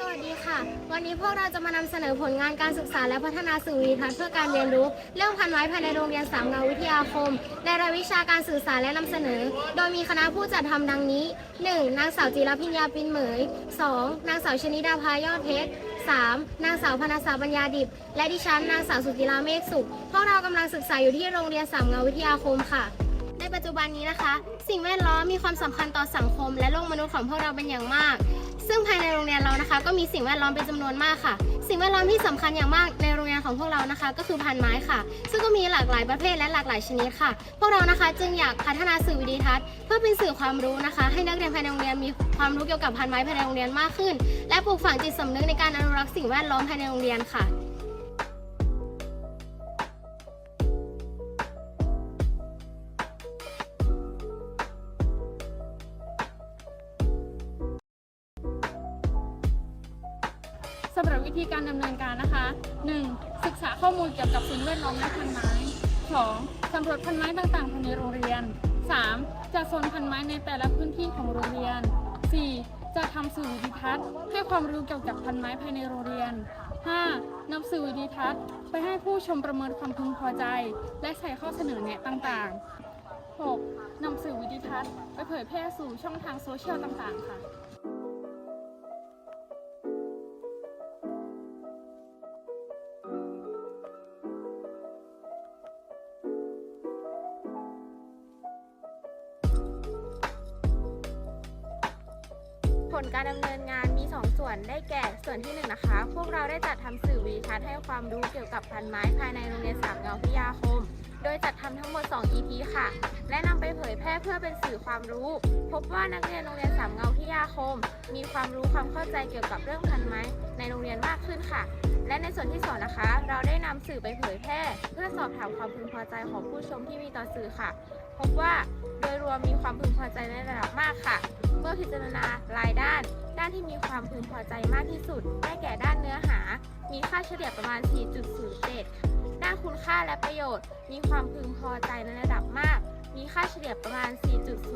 สวัสดีค่ะ วันนี้พวกเราจะมานำเสนอผลงานการศึกษาและพัฒนาสื่อวิทัศน์เพื่อการเรียนรู้ เรื่องพันไม้ภายในโรงเรียนสามเงาวิทยาคม ในรายวิชาการสื่อสารและนำเสนอ โดยมีคณะผู้จัดทำดังนี้ 1. นางสาวจิรพิญญาปินเหมย 2. นางสาวชนิดาพายอดเพชร 3. นางสาวพนาสาปัญญาดิบ และดิฉันนางสาวสุจิราเมฆสุข พวกเรากำลังศึกษาอยู่ที่โรงเรียนสามเงาวิทยาคมค่ะ ในปัจจุบันนี้นะคะ สิ่งแวดล้อมมีความสำคัญต่อสังคม และโลกมนุษย์ของพวกเราเป็นอย่างมาก ซึ่งภายในโรงเรียนเรานะคะ ก็มีสิ่งแวดล้อมเป็นจำนวนมากค่ะ สิ่งแวดล้อมที่สำคัญอย่างมากในโรงเรียนของพวกเรานะคะ ก็คือพันไม้ค่ะ ซึ่งก็มีหลากหลายประเภทและหลากหลายชนิดค่ะ พวกเรานะคะจึงอยากพัฒนาสื่อวิดีทัศน์ เพื่อเป็นสื่อความรู้นะคะ ให้นักเรียนภายในโรงเรียนมีความรู้เกี่ยวกับพันไม้ภายในโรงเรียนมากขึ้น และปลูกฝังจิตสำนึกในการอนุรักษ์สิ่งแวดล้อมภายในโรงเรียนค่ะ สำหรับวิธีการดำเนินการนะคะ 1. ศึกษาข้อมูลเกี่ยวกับสิ่งแวดล้อมและพันไม้ 2. สำรวจพันไม้ต่างๆภายในโรงเรียน 3. จัดโซนพันไม้ในแต่ละพื้นที่ของโรงเรียน 4. จะทำสื่อวิดิทัศน์ให้ความรู้เกี่ยวกับพันไม้ภายในโรงเรียน 5. นำสื่อวิดิทัศน์ ไปให้ผู้ชมประเมินความพึงพอใจ และใส่ข้อเสนอแนะต่างๆ 6. นำสื่อวิดิทัศน์ไปเผยแพร่สู่ช่องทางโซเชียลต่างๆ ค่ะ ลการดำเนินงานมี 2 ส่วนได้แก่ส่วนที่1นนะคะ พวกเราได้จัดทำสื่อวิดีทัศน์ให้ความรู้เกี่ยวกับพันไม้ภายในโรงเรียนสามเงาพิยาคม โดยจัดทำทั้งหมด 2 EP ค่ะและ เผยแพร่เพื่อเป็นสื่อความรู้ พบว่านักเรียนโรงเรียนสามเงาพิทยาคม มีความรู้ความเข้าใจเกี่ยวกับเรื่องพันไม้ในโรงเรียนมากขึ้นค่ะ และในส่วนที่สองนะคะ เราได้นำสื่อไปเผยแพร่ เพื่อสอบถามความพึงพอใจของผู้ชมที่มีต่อสื่อค่ะ พบว่าโดยรวมมีความพึงพอใจในระดับมากค่ะ เมื่อพิจารณารายด้าน ด้านที่มีความพึงพอใจมากที่สุดได้แก่ด้านเนื้อหา มีค่าเฉลี่ยประมาณ 4.07ด้านคุณค่าและประโยชน์ มีความพึงพอใจในระดับมาก มีค่าเฉลี่ยประมาณ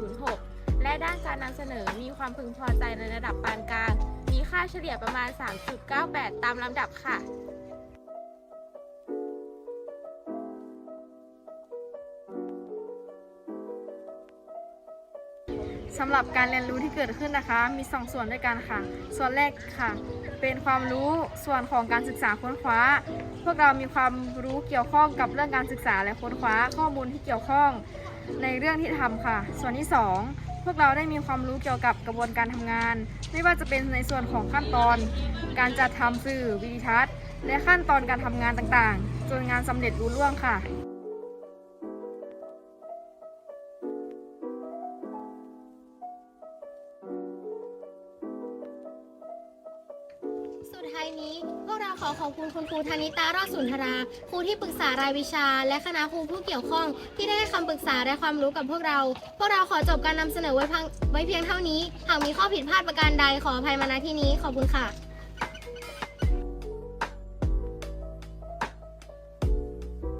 4.06 และด้านการนำเสนอมีความพึงพอใจในระดับปานกลาง มีค่าเฉลี่ยประมาณ 3.98 ตามลำดับค่ะสำหรับการเรียนรู้ที่เกิดขึ้นนะคะ มี2ส่วนด้วยกันค่ะ ส่วนแรกค่ะ เป็นความรู้ส่วนของการศึกษาค้นคว้า พวกเรามีความรู้เกี่ยวข้องกับเรื่องการศึกษาและค้นคว้าข้อมูลที่เกี่ยวข้อง ในเรื่องที่ทำค่ะ ส่วนที่ 2 พวกเราได้มีความรู้เกี่ยวกับกระบวนการทำงาน ไม่ว่าจะเป็นในส่วนของขั้นตอน การจัดทำสื่อวิดีทัศน์ และขั้นตอนการทำงานต่างๆ จนงานสำเร็จรุ่ร่วงค่ะ ท้ายนี้พวกเราขอขอบคุณคุณครูธนิตารอดสุนทรา ครูที่ปรึกษารายวิชา และคณะครูผู้เกี่ยวข้อง ที่ได้ให้คำปรึกษาและความรู้กับพวกเรา พวกเราขอจบการนำเสนอไว้พังไว้เพียงเท่านี้ หากมีข้อผิดพลาดประการใดขออภัยมาณที่นี้ ขอบคุณค่ะ